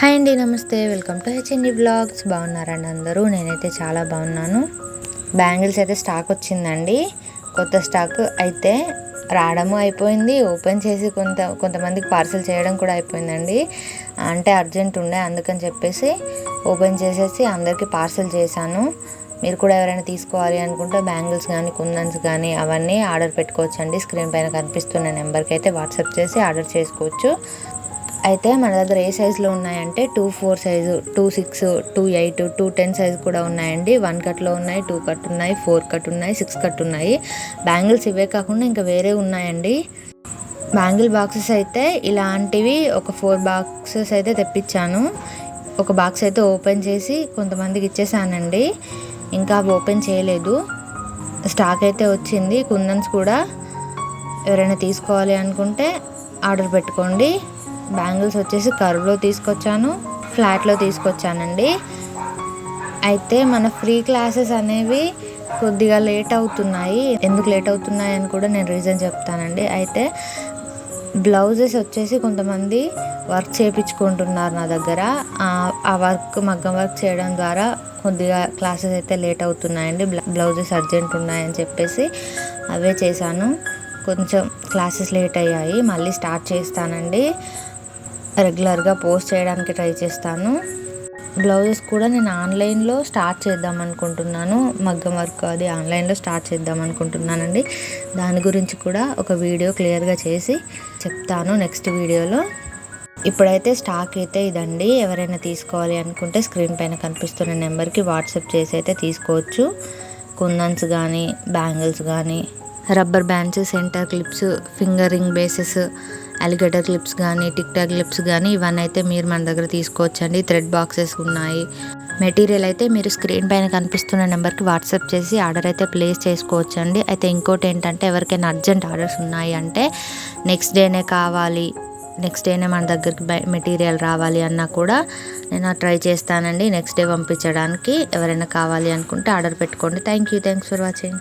Hi అండి నమస్తే. Welcome to HND blogs. బాగున్నారండి అందరూ? నేనైతే చాలా బాగున్నాను. బ్యాంగిల్స్ అయితే స్టాక్ వచ్చిందండి. కొత్త స్టాక్ అయితే రావడము అయిపోయింది. ఓపెన్ చేసి కొంత కొంతమందికి పార్సల్ చేయడం కూడా అయిపోయిందండి. అంటే అర్జెంట్ ఉండే అందుకని చెప్పేసి ఓపెన్ చేసేసి అందరికీ పార్సల్ చేశాను. మీరు కూడా ఎవరైనా తీసుకోవాలి అనుకుంటే బ్యాంగిల్స్ కానీ కుందన్స్ కానీ అవన్నీ ఆర్డర్ పెట్టుకోవచ్చు అండి స్క్రీన్ పైన కనిపిస్తున్న నెంబర్కి అయితే వాట్సాప్ చేసి ఆర్డర్ చేసుకోవచ్చు. అయితే మన దగ్గర ఏ సైజులో ఉన్నాయంటే two four size two six two eight two ten size కూడా ఉన్నాయండి. వన్ కట్లో ఉన్నాయి టూ కట్ ఉన్నాయి ఫోర్ కట్ ఉన్నాయి సిక్స్ కట్ ఉన్నాయి. బ్యాంగిల్స్ ఇవే కాకుండా ఇంకా వేరే ఉన్నాయండి. బ్యాంగిల్ బాక్సెస్ అయితే ఇలాంటివి ఒక ఫోర్ బాక్సెస్ అయితే తెప్పించాను. ఒక బాక్స్ అయితే ఓపెన్ చేసి కొంతమందికి ఇచ్చేసానండి. ఇంకా అవి ఓపెన్ చేయలేదు. స్టాక్ అయితే వచ్చింది. కుందన్స్ కూడా ఎవరైనా తీసుకోవాలి అనుకుంటే ఆర్డర్ పెట్టుకోండి. బ్యాంగిల్స్ వచ్చేసి కర్వ్లో తీసుకొచ్చాను ఫ్లాట్లో తీసుకొచ్చానండి. అయితే మన ఫ్రీ క్లాసెస్ అనేవి కొద్దిగా లేట్ అవుతున్నాయి. ఎందుకు లేట్ అవుతున్నాయి అని కూడా నేను రీజన్ చెప్తానండి. అయితే బ్లౌజెస్ వచ్చేసి కొంతమంది వర్క్ చేయించుకుంటున్నారు నా దగ్గర. ఆ వర్క్ మగ్గం వర్క్ చేయడం ద్వారా కొద్దిగా క్లాసెస్ అయితే లేట్ అవుతున్నాయండి. బ్లౌజెస్ అర్జెంట్ ఉన్నాయని చెప్పేసి అవే చేశాను. కొంచెం క్లాసెస్ లేట్ అయ్యాయి. మళ్ళీ స్టార్ట్ చేస్తానండి. రెగ్యులర్గా పోస్ట్ చేయడానికి ట్రై చేస్తాను. బ్లౌజెస్ కూడా నేను ఆన్లైన్లో స్టార్ట్ చేద్దాం అనుకుంటున్నాను. మగ్గం వర్క్ అది ఆన్లైన్లో స్టార్ట్ చేద్దాం అనుకుంటున్నానండి. దాని గురించి కూడా ఒక వీడియో క్లియర్గా చేసి చెప్తాను నెక్స్ట్ వీడియోలో. ఇప్పుడైతే స్టాక్ అయితే ఇదండి. ఎవరైనా తీసుకోవాలి అనుకుంటే స్క్రీన్ పైన కనిపిస్తున్న నెంబర్కి వాట్సాప్ చేసి అయితే తీసుకోవచ్చు. కుందన్స్ కానీ బ్యాంగిల్స్ కానీ rubber bands centre clips finger ring bases alligator clips కానీ టిక్ టాక్ క్లిప్స్ కానీ ఇవన్నీ అయితే మీరు మన దగ్గర తీసుకోవచ్చండి. థ్రెడ్ బాక్సెస్ ఉన్నాయి. మెటీరియల్ అయితే మీరు స్క్రీన్ పైన కనిపిస్తున్న నెంబర్కి వాట్సాప్ చేసి ఆర్డర్ అయితే ప్లేస్ చేసుకోవచ్చండి. అయితే ఇంకోటి ఏంటంటే ఎవరికైనా అర్జెంట్ ఆర్డర్స్ ఉన్నాయి అంటే నెక్స్ట్ డేనే కావాలి. నెక్స్ట్ డేనే మన దగ్గరికి మెటీరియల్ రావాలి అన్నా కూడా నేను ట్రై చేస్తానండి. నెక్స్ట్ డే పంపించడానికి ఎవరైనా కావాలి అనుకుంటే ఆర్డర్ పెట్టుకోండి. Thank you. Thanks for watching.